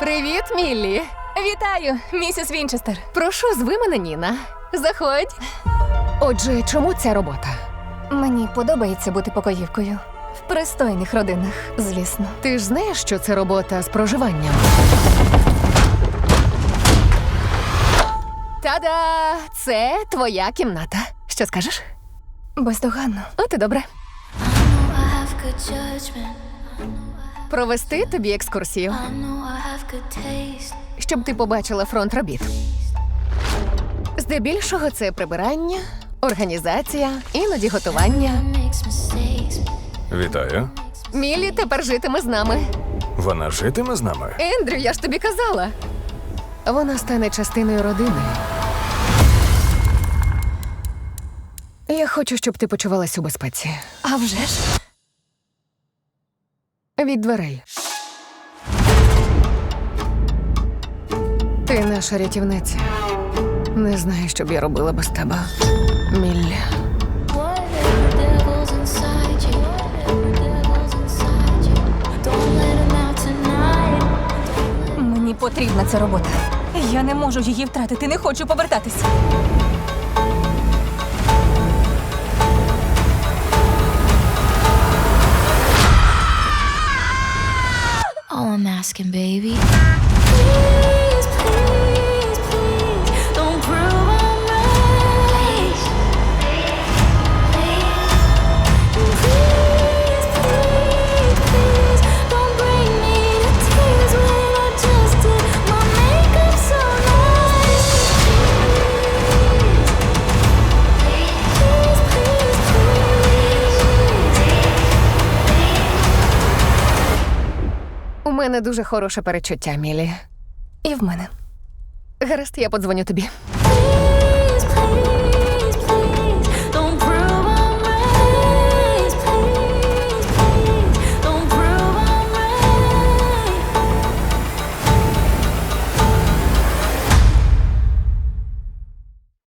Привіт, Міллі. Вітаю, місіс Вінчестер. Прошу, зви мене Ніна. Заходь. Отже, чому ця робота? Мені подобається бути покоївкою в пристойних родинах, звісно. Ти ж знаєш, що це робота з проживанням. Та-да! Це твоя кімната. Що скажеш? Бездоганно. От і добре. Провести тобі екскурсію, Щоб ти побачила фронт робіт. Здебільшого це прибирання, організація, іноді готування. Вітаю. Міллі тепер житиме з нами. Вона житиме з нами. Ендрю, я ж тобі казала. Вона стане частиною родини. Я хочу, щоб ти почувалась у безпеці. А вже ж. Від дверей. Ти наша рятівниця. Не знаю, що б я робила без тебе. Мілля. Мені потрібна ця робота. Я не можу її втратити, не хочу повертатись. All I'm asking, baby. Мене дуже хороше перечуття, Мілі. І в мене. Гаразд, я подзвоню тобі.